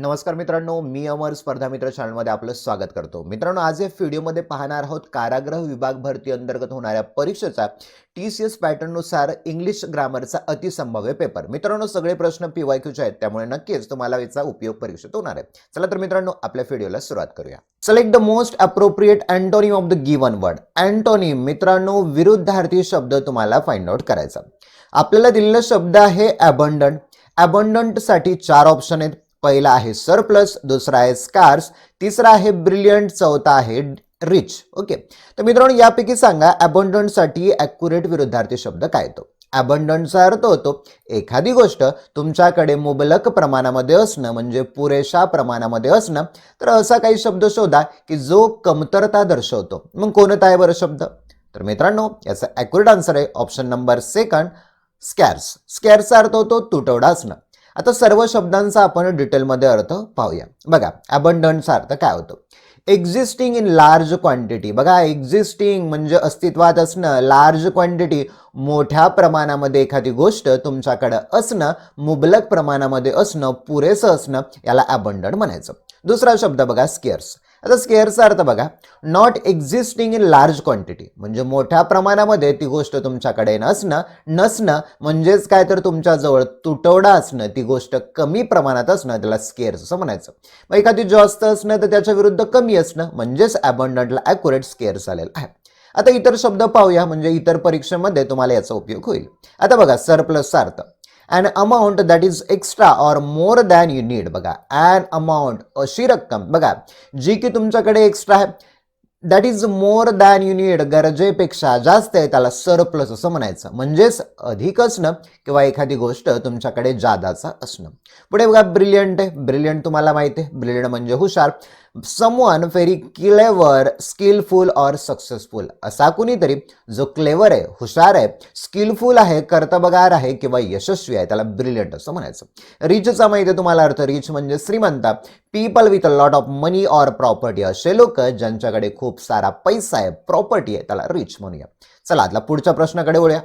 नमस्कार मित्रांनो मी अमर स्पर्धा मित्र चॅनलमध्ये आपलं स्वागत करतो. मित्रांनो आज या व्हिडिओमध्ये पाहणार आहोत कारागृह विभाग भरती अंतर्गत होणाऱ्या परीक्षेचा टी सी एस पॅटर्ननुसार इंग्लिश ग्रामरचा अतिसंभाव्य पेपर मित्रांनो सगळे प्रश्न पी वाय क्यूचे आहेत त्यामुळे नक्कीच तुम्हाला याचा उपयोग परीक्षेत होणार आहे. चला तर मित्रांनो आपल्या व्हिडिओला सुरुवात करूया. Select the most appropriate antonym of the given word antonym मित्रांनो विरुद्धार्थी शब्द तुम्हाला फाइंड आउट करायचा. आपल्याला दिलेला शब्द आहे अबंडंट अबंडंटसाठी चार ऑप्शन आहेत. पहिला आहे सरप्लस दुसरा आहे स्कार्स तिसरा आहे ब्रिलियंट चौथा आहे रिच ओके तर मित्रांनो यापैकी सांगा अबंडंटसाठी ॲक्युरेट विरुद्धार्थी शब्द काय येतो? अबंडंटचा अर्थ होतो एखादी गोष्ट तुमच्याकडे मुबलक प्रमाणामध्ये असणं म्हणजे पुरेशा प्रमाणामध्ये असणं तर असा काही शब्द शोधा की जो कमतरता दर्शवतो. मग कोणता आहे बरं शब्द? तर मित्रांनो याचा ॲक्युरेट आन्सर आहे ऑप्शन नंबर सेकंड स्कॅर्स स्कॅर्सचा अर्थ होतो तुटवडा असणं. आता सर्व शब्दांचा आपण डिटेलमध्ये अर्थ पाहूया. बघा अबंडंटचा अर्थ काय होतो? एक्झिस्टिंग इन लार्ज क्वांटिटी बघा एक्झिस्टिंग म्हणजे अस्तित्वात असणं लार्ज क्वांटिटी मोठ्या प्रमाणामध्ये एखादी गोष्ट तुमच्याकडं असणं मुबलक प्रमाणामध्ये असणं पुरेसं असणं याला अबंडंट म्हणायचं. दुसरा शब्द बघा स्केअर्स आता स्केअरचा अर्थ बघा. Not existing in large quantity म्हणजे मोठ्या प्रमाणामध्ये ती गोष्ट तुमच्याकडे नसणं नसणं म्हणजेच काय तर तुमच्याजवळ तुटवडा असणं ती गोष्ट कमी प्रमाणात असणं त्याला स्केअर्स असं म्हणायचं. मग एखादी जास्त असणं तर त्याच्या विरुद्ध कमी असणं म्हणजेच अबंडंटला ॲक्युरेट स्केअर्स आलेलं आहे. आता इतर शब्द पाहूया म्हणजे इतर परीक्षेमध्ये तुम्हाला याचा उपयोग होईल. आता बघा सरप्लसचा अर्थ an amount that is extra or more than you need बघा. अन अमाऊंट अशी रक्कम. बघा जी की तुमच्याकडे एक्स्ट्रा आहे that is more than you need गरजेपेक्षा जास्त आहे त्याला सरप्लस असं म्हणायचं. म्हणजेच अधिक असणं किंवा एखादी गोष्ट तुमच्याकडे जादाचा असणं. पुढे बघा ब्रिलियंट आहे. ब्रिलियंट तुम्हाला माहिती आहे. ब्रिलियंट म्हणजे हुशार. Someone very clever skilful or successful असा कुणीतरी जो क्लेवर आहे हुशार आहे स्किलफुल आहे कर्तबगार आहे किंवा यशस्वी आहे त्याला ब्रिलियंट असं म्हणायचं. रिचचा माहिती आहे तुम्हाला अर्थ रिच म्हणजे श्रीमंता. People with a lot of money or property असे लोक ज्यांच्याकडे खूप सारा पैसा आहे प्रॉपर्टी आहे त्याला रिच म्हणूया. चला आता पुढच्या प्रश्नाकडे वळूया.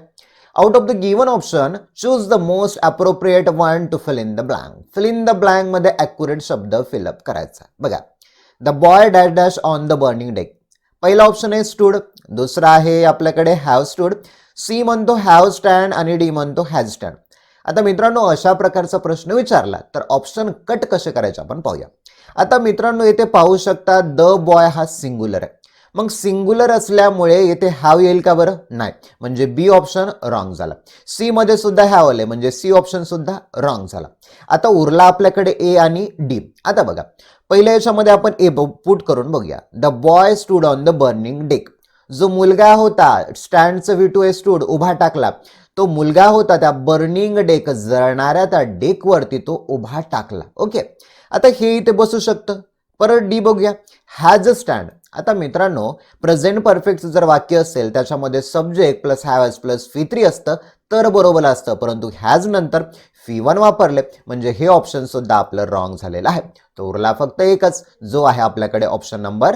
Out of the given option choose the most appropriate one to fill in the blank fill in the ब्लँकमध्ये accurate शब्द फिलअप करायचा. बघा. The boy dash dash on the burning deck पहिला ऑप्शन आहे स्टूड दुसरा आहे आपल्याकडे हॅव स्टूड सी म्हणतो have stand आणि डी म्हणतो हॅज स्टँड आता मित्रांनो अशा प्रकारचा प्रश्न विचारला तर ऑप्शन कट कसे करायचे आपण पाहूया. आता मित्रांनो येथे पाहू शकता द बॉय हा सिंग्युलर आहे. मग सिंग्युलर असल्यामुळे येथे हॅव येईल का बरं? नाही. म्हणजे बी ऑप्शन रॉंग झाला. सी मध्ये सुद्धा हॅव आले म्हणजे सी ऑप्शन सुद्धा रॉंग झाला. आता उरला आपल्याकडे ए आणि डी आता बघा. पहिल्या याच्यामध्ये आपण ए पुट करून बघूया. The boy stood on the burning deck जो मुलगा होता स्टँडचं व्ही टू ए स्टूड उभा टाकला. तो मुलगा होता त्या बर्निंग डेक जळणाऱ्या त्या डेकवरती तो उभा टाकला. ओके आता हे इथे बसू शकतं. परत डी बघूया हॅज अ स्टँड आता मित्रांनो प्रेझेंट परफेक्ट जर वाक्य असेल त्याच्यामध्ये subject plus has plus V three असतं तर बरोबर असतं. परंतु हॅज नंतर फी वन वापरले म्हणजे हे ऑप्शन सुद्धा आपलं रॉंग झालेलं आहे. तो उरला फक्त एकच. जो आहे आपल्याकडे option number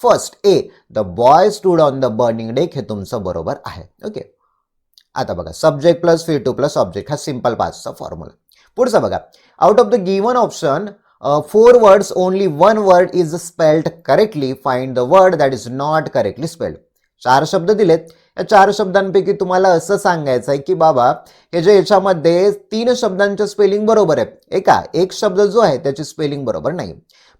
first A the boy stood on the burning deck हे तुमचं बरोबर आहे. ओके आता बघा subject plus V two plus object हा सिंपल पासचा फॉर्म्युला पुढचा बघा. Out of the given option four words only one word is spelled correctly find the word that is not correctly spelled चार शब्द दिलेत. या चार शब्दांपैकी तुम्हाला असं सांगायचं आहे की बाबा हे जे याच्यामध्ये तीन शब्दांचे स्पेलिंग बरोबर आहे. एका एक शब्द जो आहे त्याची स्पेलिंग बरोबर नाही.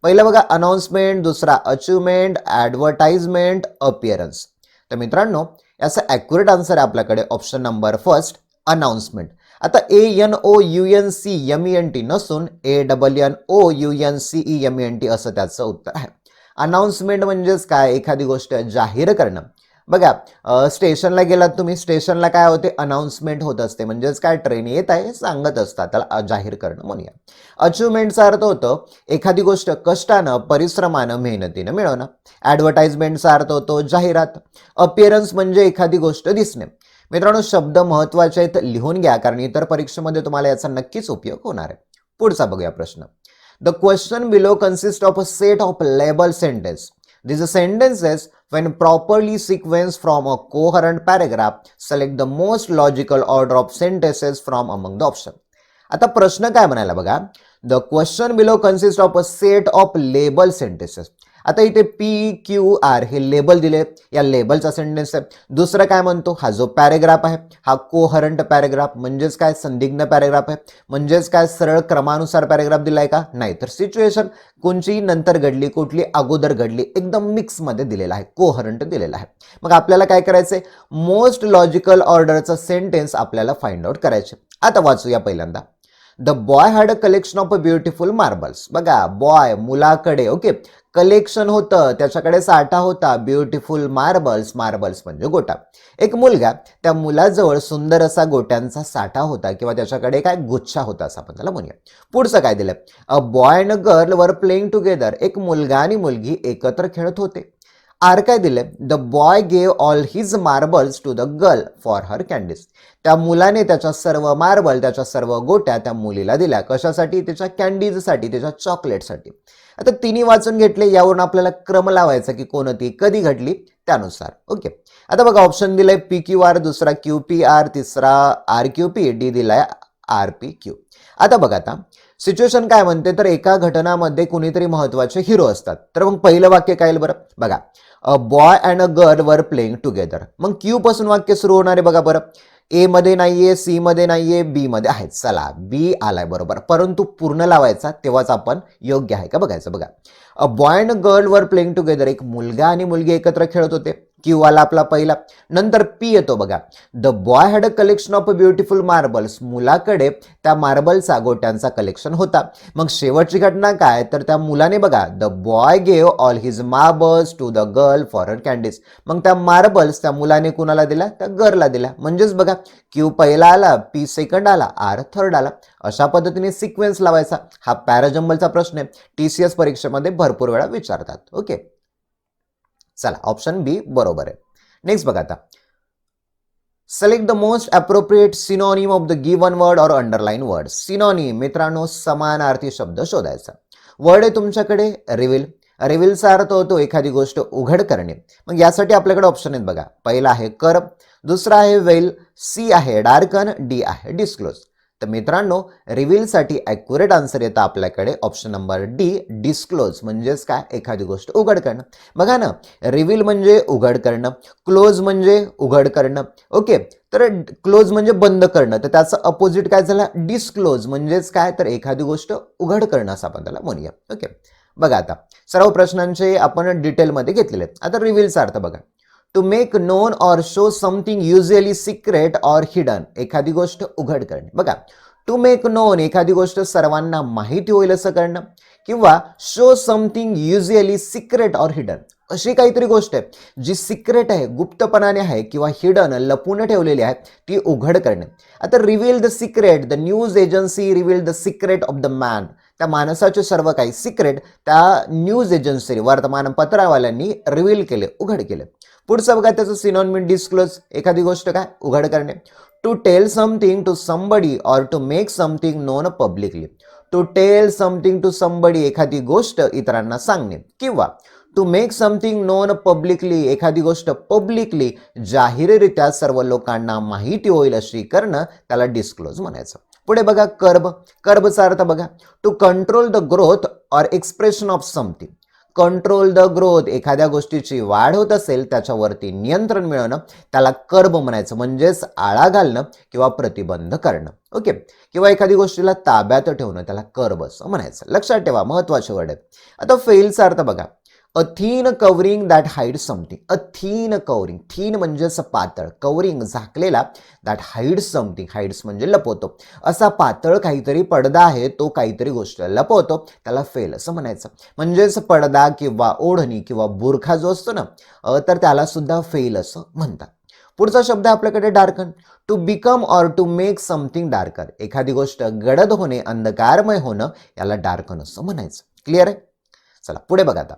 पहिलं बघा अनाउन्समेंट दुसरा अचिव्हमेंट ॲडव्हर्टाइजमेंट अपिअरन्स तर मित्रांनो याचा ॲक्युरेट आन्सर आहे आपल्याकडे. ऑप्शन नंबर फर्स्ट अनाउन्समेंट आता A N O U N C M E N T नसून A double N O U N C E M E N T असं त्याचं उत्तर आहे. अनाऊन्समेंट म्हणजेच काय? एखादी गोष्ट जाहीर करणं. बघा स्टेशनला गेलात तुम्ही. स्टेशनला काय होते? अनाऊन्समेंट होत असते. म्हणजेच काय? ट्रेन येत आहे सांगत असतात. त्याला जाहीर करणं म्हणूया. अचिव्हमेंटचा अर्थ होतो एखादी गोष्ट कष्टानं परिश्रमानं मेहनतीनं मिळवणं. ॲडव्हर्टाइजमेंटचा अर्थ होतो जाहिरात. अपिअरन्स म्हणजे एखादी गोष्ट दिसणे. मित्रांनो शब्द महत्त्वाचे आहेत लिहून घ्या कारण इतर परीक्षेमध्ये तुम्हाला याचा नक्कीच उपयोग होणार आहे. पुढचा बघूया प्रश्न. The question below consist of a set of label sentence this sentences when properly sequenced from a coherent paragraph, select the most logical order of sentences from among the option. आता प्रश्न काय म्हणायला बघा. The question below consist of a set of label sentences आता इथे P Q R हे label दिले. या लेबलचा सेंटेन्स आहे. दुसरं काय म्हणतो? हा जो पॅरेग्राफ आहे हा कोहरंट पॅरेग्राफ म्हणजेच काय? संदिग्ध पॅरेग्राफ आहे. म्हणजेच काय? सरळ क्रमानुसार पॅरेग्राफ दिलाय का? नाही. तर सिच्युएशन कोणचीही नंतर घडली कुठली अगोदर घडली एकदम मिक्समध्ये दिलेला आहे. कोहरंट दिलेला आहे. मग आपल्याला काय करायचं आहे मोस्ट लॉजिकल ऑर्डरचा सेंटेन्स आपल्याला फाइंड आउट करायचे आता वाचूया पहिल्यांदा. The boy had a collection of a beautiful marbles बघा बॉय मुलाकडे ओके कलेक्शन होतं त्याच्याकडे साठा होता ब्युटिफुल मार्बल्स मार्बल्स म्हणजे गोटा. एक मुलगा त्या मुलाजवळ सुंदर असा गोट्यांचा साठा होता किंवा त्याच्याकडे काय गुच्छा होता असं आपण त्याला म्हणूया. पुढचं काय दिलं? A boy and a girl were playing together एक मुलगा आणि मुलगी एकत्र खेळत होते. आर काय दिले the boy gave all his marbles to the girl for her candies त्या मुलाने त्याच्या सर्व मार्बल त्याच्या सर्व गोट्या त्या मुलीला दिल्या. कशासाठी? त्याच्या कॅन्डीजसाठी त्याच्या चॉकलेटसाठी आता तिन्ही वाचून घेतले यावरून आपल्याला क्रम लावायचा की कोणती कधी घडली? त्यानुसार. ओके आता बघा ऑप्शन दिलाय पी क्यू आर दुसरा क्यू पी आर तिसरा आर क्यू पी डी दिलाय आर पी क्यू आता बघा आता. सिच्युएशन काय म्हणते तर एका घटनामध्ये कुणीतरी महत्त्वाचे हिरो असतात. तर मग पहिलं वाक्य काय बरं? बघा a boy and a girl were playing together मग क्यू पासून वाक्य सुरू होणार आहे बघा बरं. ए मध्ये नाहीये सी मध्ये नाहीये बी मध्ये आहे चला बी आलाय बरोबर. परंतु पूर्ण लावायचा तेव्हाच आपण योग्य आहे का बघायचं बघा. A boy and girl were playing together एक मुलगा आणि मुलगी एकत्र खेळत होते. क्यू आला आपला पहिला. नंतर पी येतो बघा. The boy had a collection of a beautiful marbles मुलाकडे त्या मार्बलचा गोट्यांचा कलेक्शन होता. मग शेवटची घटना काय? तर त्या मुलाने बघा the boy gave all his marbles to the girl for her candies मग त्या मार्बल्स त्या मुलाने कुणाला दिल्या त्या गर्लला दिल्या म्हणजेच बघा क्यू पहिला आला पी सेकंड आला आर थर्ड आला. अशा पद्धतीने सिक्वेन्स लावायचा. हा पॅराजंबलचा प्रश्न आहे. टी सी एस परीक्षेमध्ये भरपूर वेळा विचारतात. ओके चला ऑप्शन बी बरोबर आहे. नेक्स्ट बघा आता. Select the most appropriate synonym of the given word और अंडरलाईन वर्ड सिनॉनिम मित्रांनो समानार्थी शब्द शोधायचा. वर्ड आहे तुमच्याकडे रिव्हिल रिव्हिलचा अर्थ होतो एखादी गोष्ट उघड करणे. मग यासाठी आपल्याकडे ऑप्शन आहेत बघा. पहिला आहे कर दुसरा आहे वेल सी आहे डार्कन डी आहे डिस्क्लोज तर मित्रांनो रिव्हिलसाठी ॲक्युरेट आन्सर येतं आपल्याकडे. ऑप्शन नंबर डी डिस्क्लोज म्हणजेच काय? एखादी गोष्ट उघड करणं. बघा ना रिव्हील म्हणजे उघड करणं क्लोज म्हणजे उघड करणं. ओके तर क्लोज म्हणजे बंद करणं. तर त्याचं अपोजिट काय झालं? डिस्क्लोज म्हणजेच काय? तर एखादी गोष्ट उघड करणं असं आपण त्याला म्हणूया. ओके बघा आता. सर्व प्रश्नांचे आपण डिटेलमध्ये घेतलेले आहेत. आता रिव्हिलचा अर्थ बघा. To make known or show something usually secret or hidden एखादी गोष्ट उघड करणे. बघा टू मेक नोन एखादी गोष्ट सर्वांना माहिती होईल असं करणं किंवा show something usually secret or hidden अशी काहीतरी गोष्ट आहे जी सिक्रेट आहे गुप्तपणाने आहे किंवा हिडन लपून ठेवलेली आहे ती उघड करणे. आता reveal the secret the news agency reveal the secret of the man त्या माणसाचे सर्व काही सिक्रेट त्या न्यूज एजन्सी वर्तमानपत्रावाल्यांनी रिव्हील केले उघड केले. पुढचं बघा त्याचं सिनॉनमिन डिस्क्लोज एखादी गोष्ट काय? उघड करणे. To tell something to somebody or to make something known publicly to tell something to somebody एखादी गोष्ट इतरांना सांगणे. किंवा to make something known publicly एखादी गोष्ट पब्लिकली जाहीररित्या सर्व लोकांना माहिती होईल अशी करणं त्याला डिस्क्लोज म्हणायचं. पुढे बघा कर्ब कर्बचा अर्थ बघा. To control the growth or expression of something control the growth एखाद्या गोष्टीची वाढ होत असेल त्याच्यावरती नियंत्रण मिळवणं त्याला कर्ब म्हणायचं म्हणजेच आळा घालणं किंवा प्रतिबंध करणं. ओके? किंवा एखादी गोष्टीला ताब्यात ठेवणं त्याला कर्ब असं म्हणायचं. लक्षात ठेवा महत्त्वाचे वर्ड आहे. आता फेलचा अर्थ बघा. A thin covering that hide something a thin covering thin म्हणजेच पातळ. कवरिंग झाकलेला दॅट हाईड समथिंग हाईड्स म्हणजे लपवतो. असा पातळ काहीतरी पडदा आहे तो काहीतरी गोष्ट लपवतो. त्याला फेल असं म्हणायचं. म्हणजेच पडदा किंवा ओढणी किंवा बुरखा जो असतो ना तर त्याला सुद्धा फेल असं म्हणतात. पुढचा शब्द आहे आपल्याकडे darken to become or to make something darker एखादी गोष्ट गडद होणे अंधकारमय होणं याला डार्कन असं म्हणायचं. क्लिअर आहे? चला पुढे बघा आता.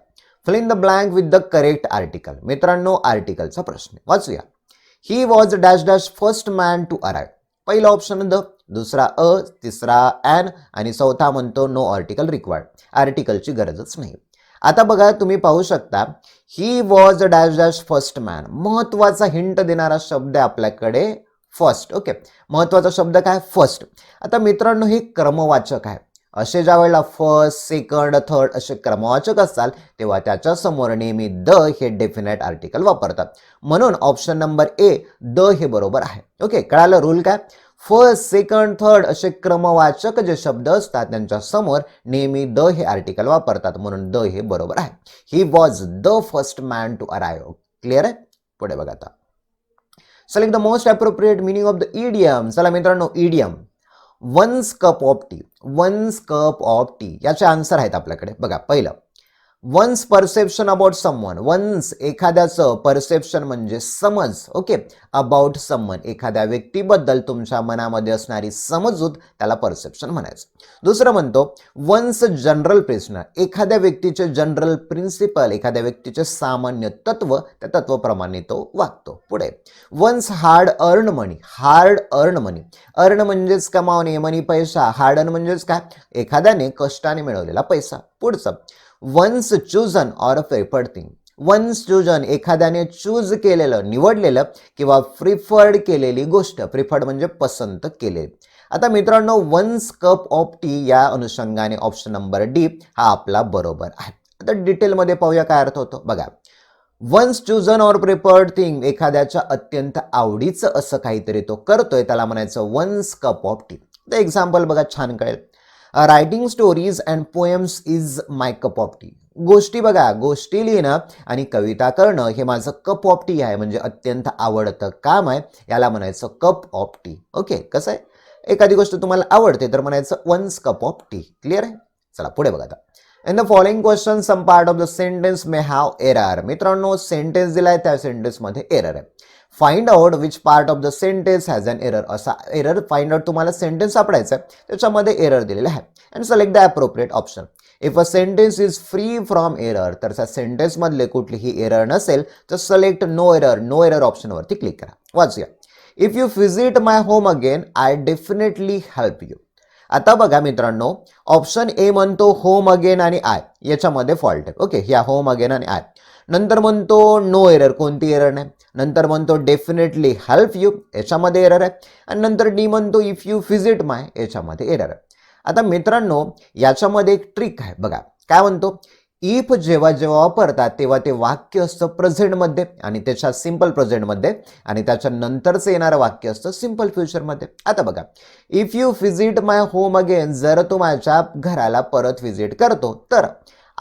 Fill in the blank with the correct article मित्रांनो आर्टिकलचा प्रश्न वाचूया. He was dash dash first man to arrive पहिला ऑप्शन द दुसरा अ तिसरा ॲन आणि चौथा म्हणतो नो आर्टिकल रिक्वायर्ड आर्टिकलची गरजच नाही. आता बघा तुम्ही पाहू शकता he was dash dash first man महत्त्वाचा हिंट देणारा शब्द आहे आपल्याकडे फर्स्ट ओके महत्त्वाचा शब्द काय? फर्स्ट आता मित्रांनो हे क्रमवाचक आहे. असे ज्या वेळेला फर्स्ट सेकंड थर्ड असे क्रमवाचक असतात तेव्हा त्याच्यासमोर नेहमी द हे डेफिनेट आर्टिकल वापरतात. म्हणून ऑप्शन नंबर ए द हे बरोबर आहे. ओके कळालं रूल काय? फर्स्ट सेकंड थर्ड असे क्रमवाचक जे शब्द असतात त्यांच्यासमोर नेहमी द हे आर्टिकल वापरतात. म्हणून द हे बरोबर आहे. He was the first man to arrive clear आहे? पुढे बघा आता. Select the most appropriate meaning of the idiom चला मित्रांनो idiom one's cup of tea one's cup of tea याचे आन्सर आहेत आपल्याकडे. बघा पहिलं. One's perception about someone one's एखाद्याचं परसेप्शन म्हणजे समज ओके अबाउट समवन एखाद्या व्यक्तीबद्दल तुमच्या मनामध्ये असणारी समजूत त्याला परसेप्शन म्हणायचं. दुसरं म्हणतो वन्स जनरल प्रिन्सिपल एखाद्या व्यक्तीचे जनरल प्रिन्सिपल एखाद्या व्यक्तीचे सामान्य तत्व त्या तत्वप्रमाणे तो वागतो. पुढे. One's hard earn money hard earn money earn म्हणजेच कमावणे मनी पैसा. हार्ड अर्न म्हणजेच काय? एखाद्याने कष्टाने मिळवलेला पैसा. पुढचं. One's chosen or preferred thing one's chosen एखाद्याने चूज केलेलं निवडलेलं किंवा प्रिफर्ड केलेली गोष्ट. प्रिफर्ड म्हणजे पसंत केलेली. आता मित्रांनो वन्स कप ऑफ टी या अनुषंगाने ऑप्शन नंबर डी हा आपला बरोबर आहे. आता डिटेलमध्ये पाहूया काय अर्थ होतो. बघा. One's chosen or preferred thing एखाद्याच्या अत्यंत आवडीचं असं काहीतरी तो करतोय. त्याला म्हणायचं वन्स कप ऑफ टी तर एक्झाम्पल बघा छान कळेल. Writing stories and poems is my cup of tea गोष्टी बघा गोष्टी लिहिणं आणि कविता करणं हे माझं कप ऑफ टी आहे म्हणजे अत्यंत आवडतं काम आहे. याला म्हणायचं कप ऑफ टी ओके कसं आहे? एखादी गोष्ट तुम्हाला आवडते तर म्हणायचं one's cup of tea clear आहे? चला पुढे बघा आता. In the following question some part of the sentence may have error मित्रांनो सेंटेन्स दिलाय त्या सेंटेन्समध्ये एरर आहे. Find out which part of the sentence has an error असा एरर फाइंड आउट तुम्हाला सेंटेन्स सापडायचा आहे त्याच्यामध्ये एरर दिलेलं आहे. And select the appropriate option if a sentence is free from error तर त्या सेंटेन्समधले कुठलीही एरर नसेल तर select no error no error ऑप्शनवरती click करा. वाचूया. If you visit my home again I definitely help you आता बघा मित्रांनो ऑप्शन ए म्हणतो होम अगेन आणि आय याच्यामध्ये फॉल्ट आहे. ओके ह्या होम अगेन आणि आय नंतर म्हणतो नो एरर कोणती एरर नाही. नंतर म्हणतो डेफिनेटली हेल्प यू याच्यामध्ये एरर आहे. आणि नंतर डी म्हणतो इफ यू व्हिजिट माय याच्यामध्ये एरर आहे. आता मित्रांनो याच्यामध्ये एक ट्रिक आहे. बघा काय म्हणतो? इफ जेव्हा जेव्हा वापरतात तेव्हा ते वाक्य असतं प्रेझेंटमध्ये आणि त्याच्या सिंपल प्रेझेंटमध्ये आणि त्याच्या नंतरचं येणारं वाक्य असतं सिंपल फ्युचरमध्ये आता बघा if you visit my home again जर तू माझ्या घराला परत व्हिजिट करतो तर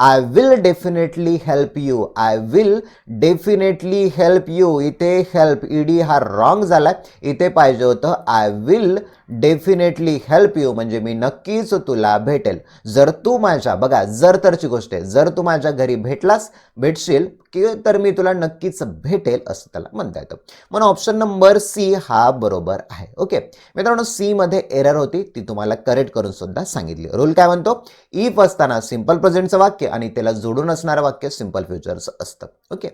I will definitely help you I will definitely help you इथे हेल्प ईडी हा रॉंग झाला. इथे पाहिजे होतं I will definitely help you म्हणजे मी नक्कीच तुला भेटेल. जर तू माझ्या बघा जर तरची गोष्ट आहे जर तू माझ्या घरी भेटलास भेटशील की तर मी तुला नक्कीच भेटेल असं त्याला म्हणता येतं. म्हणून ऑप्शन नंबर सी हा बरोबर आहे. ओके मित्रांनो सी मध्ये एरर होती ती तुम्हाला करेक्ट करून सुद्धा सांगितली. रूल काय म्हणतो? इफ असताना सिंपल प्रेझेंटचं वाक्य आणि त्याला जोडून असणारं वाक्य सिंपल फ्युचरचं असतं. ओके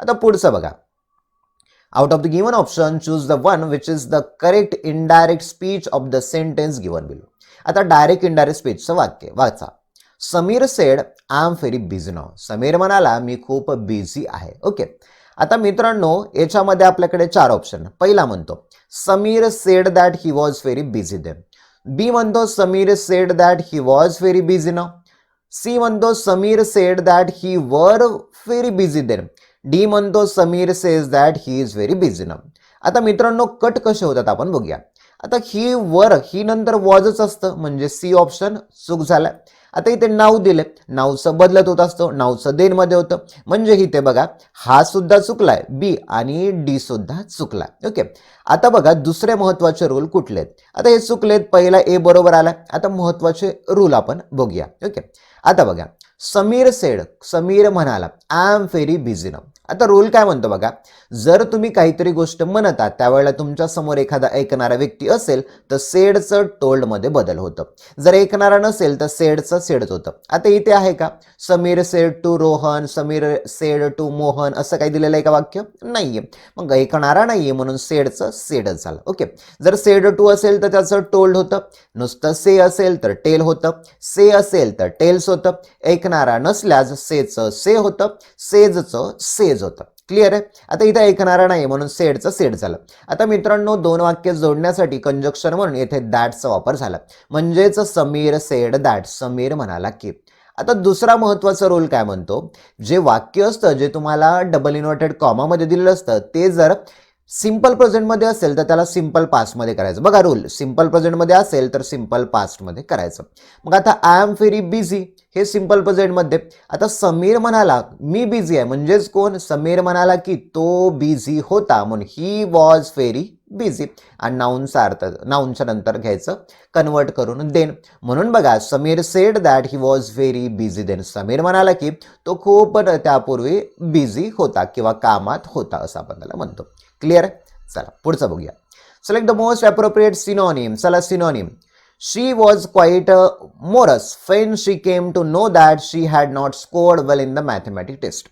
आता पुढचं बघा. Out of the given option, choose the one which is the correct indirect speech of the sentence given below. आता डायरेक्ट इनडायरेक्ट स्पीचचं वाक्य वाचा. Sameer said I am very busy now Sameer म्हणाला मी खूप बिझी आहे. ओके आता मित्रांनो याच्यामध्ये आपल्याकडे चार ऑप्शन पहिला म्हणतो Sameer said that he was very busy then B म्हणतो Sameer said that he was very busy now C म्हणतो समीर सेड दॅट ही वर व्हेरी बिझी देम डी म्हणतो Sameer says that he is very busy now आता मित्रांनो cut कसे होतात आपण बघूया. आता ही वर ही नंतर वॉजच असतं म्हणजे सी ऑप्शन चूक झालाय. आता इथे नाव दिले नावचं बदलत होत असतं नावचं देनमध्ये होतं. म्हणजे इथे बघा हा सुद्धा चुकलाय बी आणि डी सुद्धा चुकलाय. ओके आता बघा दुसरे महत्त्वाचे रूल कुठले आता हे चुकलेत पहिला ए बरोबर आला आता महत्त्वाचे रूल आपण बघूया. ओके आता बघा समीर सेड समीर म्हणाला I am very busy now आता रूल काय म्हणतो बघा? जर तुम्ही काहीतरी गोष्ट म्हणता त्यावेळेला तुमच्यासमोर एखादा ऐकणारा व्यक्ती असेल तर सेडचं टोल्डमध्ये बदल होतं. जर ऐकणारा नसेल तर सेडचं सेडच होतं. आता इथे आहे का? Sameer said to Rohan Sameer said to Mohan असं काही दिलेलं आहे का वाक्य? नाहीये. मग ऐकणारा नाहीये म्हणून सेडचं सेडच झालं. ओके. जर सेड टू असेल तर त्याचं टोल्ड होतं. नुसतं से असेल तर टेल होतं. से असेल तर टेल्स होतं. ऐकणारा नसल्यास सेचं से होतं. सेजचं सेज होतं. क्लिअर आहे? आता इथं ऐकणारा नाही म्हणून सेडचं सेड झालं. आता मित्रांनो दोन वाक्य जोडण्यासाठी कंजक्शन म्हणून येथे दॅटचा वापर झाला. म्हणजेच समीर सेड दॅट समीर म्हणाला की आता दुसरा महत्त्वाचा रोल काय म्हणतो? जे वाक्य असतं जे तुम्हाला डबल इन्व्हर्टेड कॉमामध्ये दिलेलं असतं ते जर सिंपल प्रेझेंटमध्ये असेल तर त्याला सिंपल पास्टमध्ये करायचं. बघा रूल सिंपल प्रेझेंटमध्ये असेल तर सिंपल पास्टमध्ये करायचं. मग आता आय एम व्हेरी बिझी हे सिंपल प्रेझेंटमध्ये. आता समीर म्हणाला मी बिझी आहे. म्हणजेच कोण? समीर म्हणाला की तो बिझी होता म्हणून ही वॉज व्हेरी बिझी आणि नाऊनचा अर्थ नाऊनच्या नंतर घ्यायचं कन्वर्ट करून देन म्हणून बघा Sameer said that he was very busy then Sameer म्हणाला की तो खूप त्यापूर्वी बिझी होता किंवा कामात होता असं आपण त्याला म्हणतो. क्लिअर चला पुढचं बघूया. Select the most appropriate synonym चला synonym she was quite morose when she came to know that she had not scored well in the mathematic test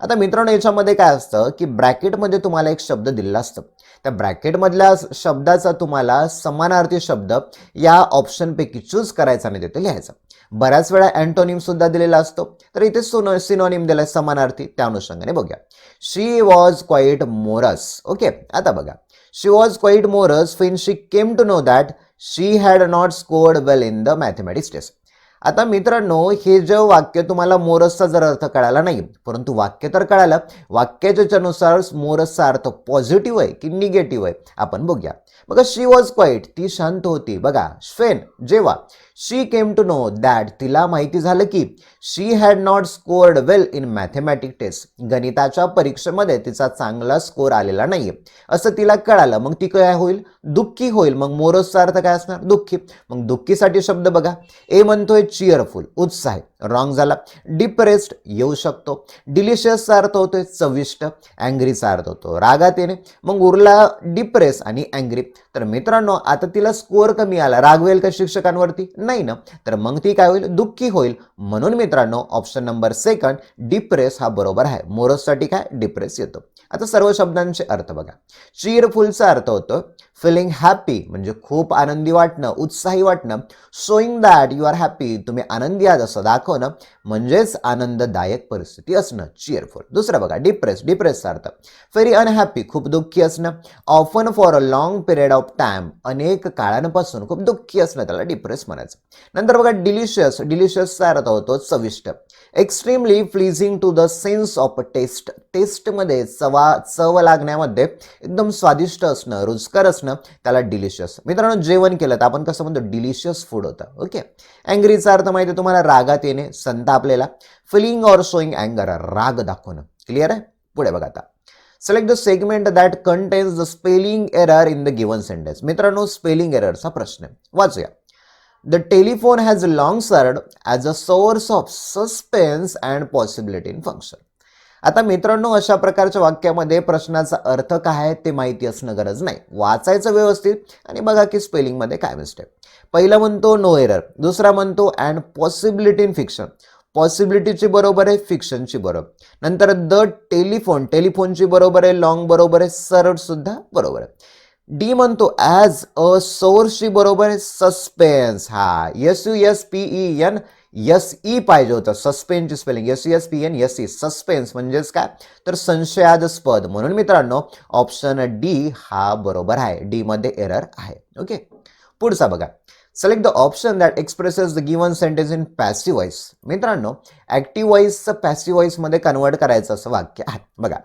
आता मित्रांनो याच्यामध्ये काय असतं की ब्रॅकेटमध्ये तुम्हाला एक शब्द दिलेला असतं. त्या ब्रॅकेटमधल्या शब्दाचा तुम्हाला समानार्थी शब्द या ऑप्शनपैकी चूज करायचा आणि तिथे लिहायचा. बऱ्याच वेळा अँटोनिम सुद्धा दिलेला असतो. तर इथे सोनो सिनोनिम दिलाय समानार्थी. त्या अनुषंगाने बघूया. She was quite morose okay आता बघा. She was quite morose when she came to know that she had not scored well in the mathematics test आता मित्रांनो हे जे वाक्य तुम्हाला मोरसचा जर अर्थ कळाला नाही परंतु वाक्य तर कळालं. वाक्याच्यानुसार मोरसचा अर्थ पॉझिटिव्ह आहे की निगेटिव्ह आहे आपण बघूया. बघा शी वॉज क्वाईट ती शांत होती. बघा श्वेन जेव्हा she came to know that तिला माहिती झालं की she had not scored well in mathematic test गणिताच्या परीक्षेमध्ये तिचा चांगला स्कोर आलेला नाहीये. असं तिला कळालं. मग ती काय होईल? दुःखी होईल. मग मोरसचा अर्थ काय असणार? दुःखी. मग दुःखीसाठी शब्द बघा. ए म्हणतोय चिअरफुल उत्साह. रॉंग झाला. डिप्रेस्ड येऊ शकतो. डिलिशियसचा अर्थ होतोय चविष्ट. अँग्रीचा अर्थ होतो. रागात येणे. मग उरला डिप्रेस आणि अँग्री तर मित्रांनो आता तिला स्कोअर कमी आला. रागवेल का शिक्षकांवरती? नाही ना? तर मग ती काय होईल? दुःखी होईल. म्हणून मित्रांनो ऑप्शन नंबर सेकंड डिप्रेस हा बरोबर आहे. मोरससाठी काय? डिप्रेस येतो. आता सर्व शब्दांचे अर्थ बघा. चीरफुलचा अर्थ होतो. फिलिंग हॅपी म्हणजे खूप आनंदी वाटणं उत्साही वाटणं. Showing that you are happy तुम्ही आनंदी आहात असं दाखवणं म्हणजेच आनंददायक परिस्थिती असणं चिअरफुल दुसरं बघा डिप्रेस डिप्रेसचा अर्थ. फेरी अनहॅपी खूप दुःखी असणं. Often for a long period of time अनेक काळांपासून खूप दुःखी असणं त्याला डिप्रेस म्हणायचं. नंतर बघा डिलिशियस डिलिशियसचा अर्थ होतो चविष्ट. Extremely pleasing to the sense of taste टेस्टमध्ये चवा चव लागण्यामध्ये एकदम स्वादिष्ट असणं रुचकर असणं त्याला डिलिशियस मित्रांनो जेवण केलं तर आपण कसं म्हणतो डिलिशियस फूड होतं. ओके अँग्रीचा अर्थ माहिती आहे तुम्हाला रागात येणे संतापलेला फिलिंग ऑर शोईंग अँगर राग दाखवणं. क्लिअर आहे? पुढे बघा आता. Select the segment that contains the spelling error in the given sentence मित्रांनो स्पेलिंग एररचा प्रश्न. आहे वाचूया. The telephone has long served as a source of suspense and possibility in function आता मित्रांनो अशा प्रकारच्या वाक्यामध्ये प्रश्नाचा अर्थ काय आहे ते माहिती असणं गरज नाही. वाचायचं व्यवस्थित आणि बघा की स्पेलिंगमध्ये काय मिस्टेक पहिला म्हणतो नो एरर दुसरा म्हणतो अँड पॉसिबिलिटी इन फिक्शन पॉसिबिलिटीची बरोबर आहे फिक्शनची बरोबर. नंतर द टेलिफोन टेलिफोनची बरोबर आहे लॉंग बरोबर आहे सरळ सुद्धा बरोबर आहे. डी म्हणतो ॲज अ सोर्सची बरोबर सस्पेन्स हा S U S P E N S E पाहिजे होतं. सस्पेन्सची spelling S U S P N S E suspense म्हणजेच काय? तर संशयास्पद. म्हणून मित्रांनो ऑप्शन डी हा बरोबर आहे. डी मध्ये एरर आहे. ओके पुढचा बघा. Select the option that expresses the given sentence in passive voice मित्रांनो ॲक्टिव्ह व्हॉइसचं पॅसिव्ह व्हॉइसमध्ये कन्वर्ट करायचं असं वाक्य आहे. बघा.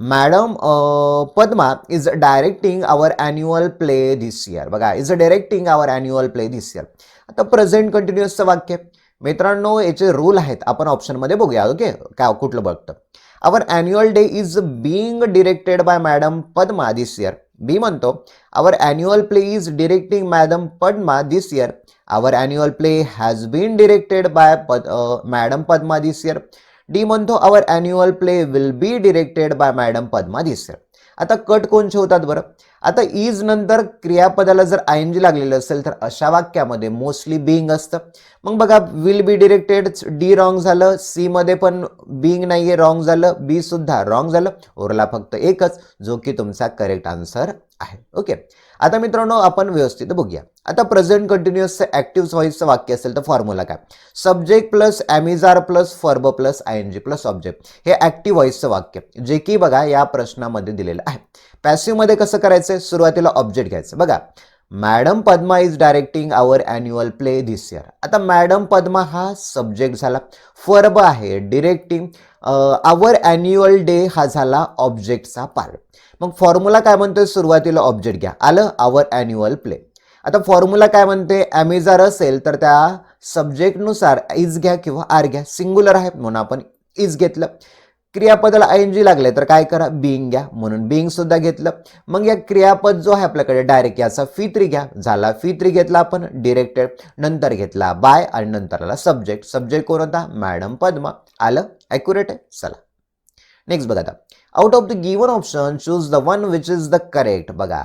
Madam Padma is directing our annual play this year बघा is directing our annual play this year आता प्रेझेंट कंटिन्युअसचं वाक्य. मित्रांनो याचे रूल आहेत. आपण ऑप्शनमध्ये बघूया ओके? काय कुठलं बघतं? Our annual day is being directed by madam Padma this year B म्हणतो our annual play is directing madam Padma this year our annual play has been directed by Padma madam Padma this year D म्हणतो our annual play will be directed by madam Padma this आता cut कोणचे होतात बरं? आता is नंतर क्रियापदाला जर I N जी लागलेलं असेल तर अशा वाक्यामध्ये मोस्टली बिंग असतं. मग बघा will be directed D wrong झालं सी मध्ये पण नाही आहे रॉंग झालं बी सुद्धा रॉंग झालं उरला फक्त एकच जो की तुमचा करेक्ट आन्सर आहे. ओके आता मित्रांनो आपण व्यवस्थित बघूया. आता प्रेझेंट कंटिन्युअस ऍक्टिव्ह व्हॉइसचं वाक्य असेल तर फॉर्म्युला काय? Subject plus am is are plus verb plus I N G plus object हे ऍक्टिव्ह व्हॉइसचं वाक्य. जे की बघा या प्रश्नामध्ये दिलेलं आहे. पॅसिव्हमध्ये कसं करायचं सुरुवातीला ऑब्जेक्ट घ्यायचं. बघा madam Padma is directing our annual play this year आता मॅडम पद्मा हा सब्जेक्ट झाला. फर्ब आहे डिरेक्टिंग आवर अॅन्युअल डे हा झाला ऑब्जेक्टचा पार्ट मग फॉर्म्युला काय म्हणतोय सुरुवातीला? ऑब्जेक्ट घ्या. आलं? आवर अॅन्युअल प्ले आता फॉर्म्युला काय म्हणते? ॲमेझार असेल तर त्या सब्जेक्टनुसार इज घ्या किंवा आर घ्या. सिंग्युलर आहे म्हणून आपण इज घेतलं. क्रियापदाला आय एन जी लागले तर काय करा? बिईंग घ्या म्हणून बिईंग सुद्धा घेतलं. मग या क्रियापद जो आहे आपल्याकडे डायरेक्ट याचा फी थ्री घ्या. झाला फी थ्री घेतला आपण डिरेक्टेड नंतर घेतला बाय आणि नंतर आला सब्जेक्ट सब्जेक्ट कोण होता? मॅडम पद्मा. आलं? ॲक्युरेट आहे? चला. नेक्स्ट बघा आता out of the given option choose the one which is the correct बघा.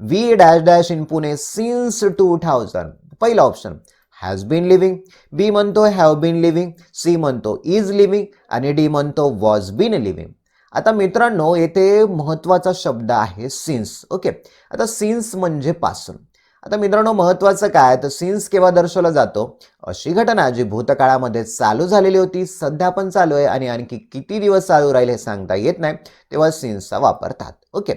We dash dash in Pune since two thousand पहिला option has been living B म्हणतो हॅव बीन लिव्हिंग सी म्हणतो is living आणि D म्हणतो was been living आता मित्रांनो येथे महत्त्वाचा शब्द आहे सिन्स ओके आता सिन्स म्हणजे पासून. आता मित्रांनो महत्त्वाचं काय? तर सीन्स केव्हा दर्शवला जातो? अशी घटना जी भूतकाळामध्ये चालू झालेली होती सध्या पण चालू आहे आणि आणखी किती दिवस चालू राहील हे सांगता येत नाही तेव्हा सीन्सचा वापरतात ओके.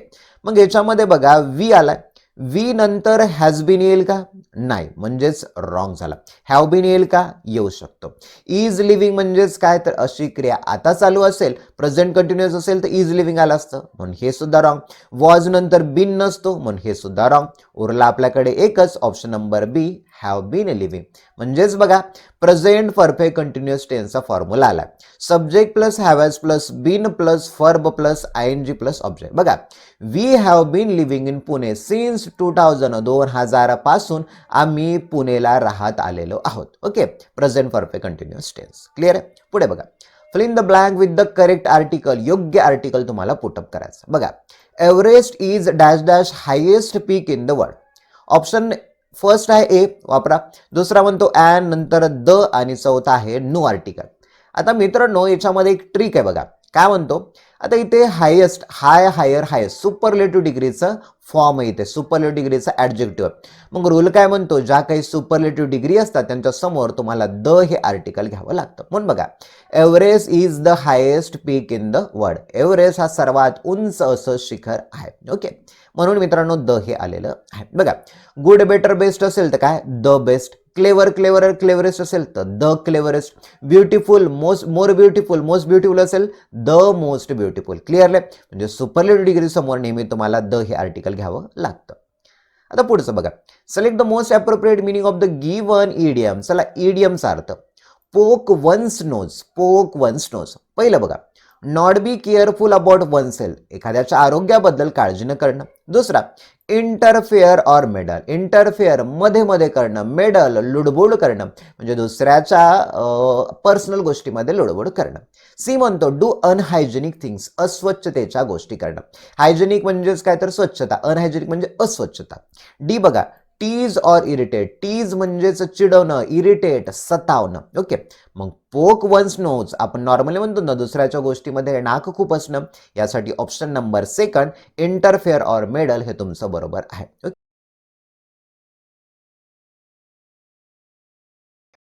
मग याच्यामध्ये बघा वी आलाय. वी नंतर हॅज बीन येईल का? नाही. म्हणजेच रॉंग झाला. हॅव बीन येईल का? येऊ शकतो. इज लिव्हिंग म्हणजेच काय? तर अशी क्रिया आता चालू असेल प्रेझेंट कंटिन्युअस असेल तर इज लिव्हिंग आलं असतं. म्हणून हे सुद्धा रॉंग वॉज नंतर बिन नसतो म्हणून हे सुद्धा रॉंग उरला आपल्याकडे एकच option number B have been living म्हणजेच बघा प्रेझेंट परफेक्ट कंटिन्युअस टेन्सचा फॉर्म्युला आला. Subject plus have has plus been plus verb plus I N G plus object बघा we have been living in Pune since two thousand दोन हजारापासून आम्ही पुणेला राहत आलेलो आहोत. Okay present perfect continuous tense clear आहे? पुढे बघा. Fill in the blank with the correct article योग्य आर्टिकल तुम्हाला पुटअप करायचं. बघा Everest is dash dash highest peak in the world option first आहे ए वापरा. दुसरा म्हणतो ॲन नंतर द आणि चौथा आहे नो आर्टिकल आता मित्रांनो याच्यामध्ये एक ट्रिक आहे बघा. काय म्हणतो? आता इथे highest high higher highest superlative डिग्रीचं form आहे इथे. सुपरलेटिव्ह डिग्रीचं ॲडजेक्टिव्ह मग रूल काय म्हणतो? ज्या काही सुपरलेटिव्ह डिग्री असतात त्यांच्यासमोर तुम्हाला द हे आर्टिकल घ्यावं लागतं. म्हणून बघा Everest is the highest peak in the world Everest हा सर्वात उंच असं शिखर आहे. ओके म्हणून मित्रांनो द हे आलेलं आहे. बघा गुड बेटर बेस्ट असेल तर काय? The best clever clever cleverest असेल तर the cleverest beautiful most more beautiful most beautiful असेल द मोस्ट ब्युटिफुल क्लिअरले म्हणजे सुपरलेट डिग्री समोर नेहमी तुम्हाला द हे आर्टिकल घ्यावं लागतं. आता पुढचं बघा. Select the most appropriate meaning of the given idiom चला इडियमचा अर्थ poke one's nose poke one's nose पहिलं बघा. Not be careful about one's sale एखाद्याच्या आरोग्याबद्दल काळजी न करणं. दुसरा इंटरफेअर ऑर मेडल इंटरफेअरमध्ये मध्ये करणं. मेडल लुडबुड करणं. म्हणजे दुसऱ्याच्या पर्सनल गोष्टीमध्ये लुडबुड करणं. सी म्हणतो डू अनहायजेनिक थिंग्स अस्वच्छतेच्या गोष्टी करणं. हायजेनिक म्हणजेच काय तर स्वच्छता. अनहायजेनिक म्हणजे अस्वच्छता. डी बघा टीज ऑर इरिटेट टीज म्हणजेच चिडवणं इरिटेट सतावणं. ओके मग पोक वन्स नोज आपण नॉर्मली म्हणतो ना दुसऱ्याच्या गोष्टीमध्ये नाक खूप असणं यासाठी option number second interfere or meddle हे तुमचं बरोबर आहे. ओके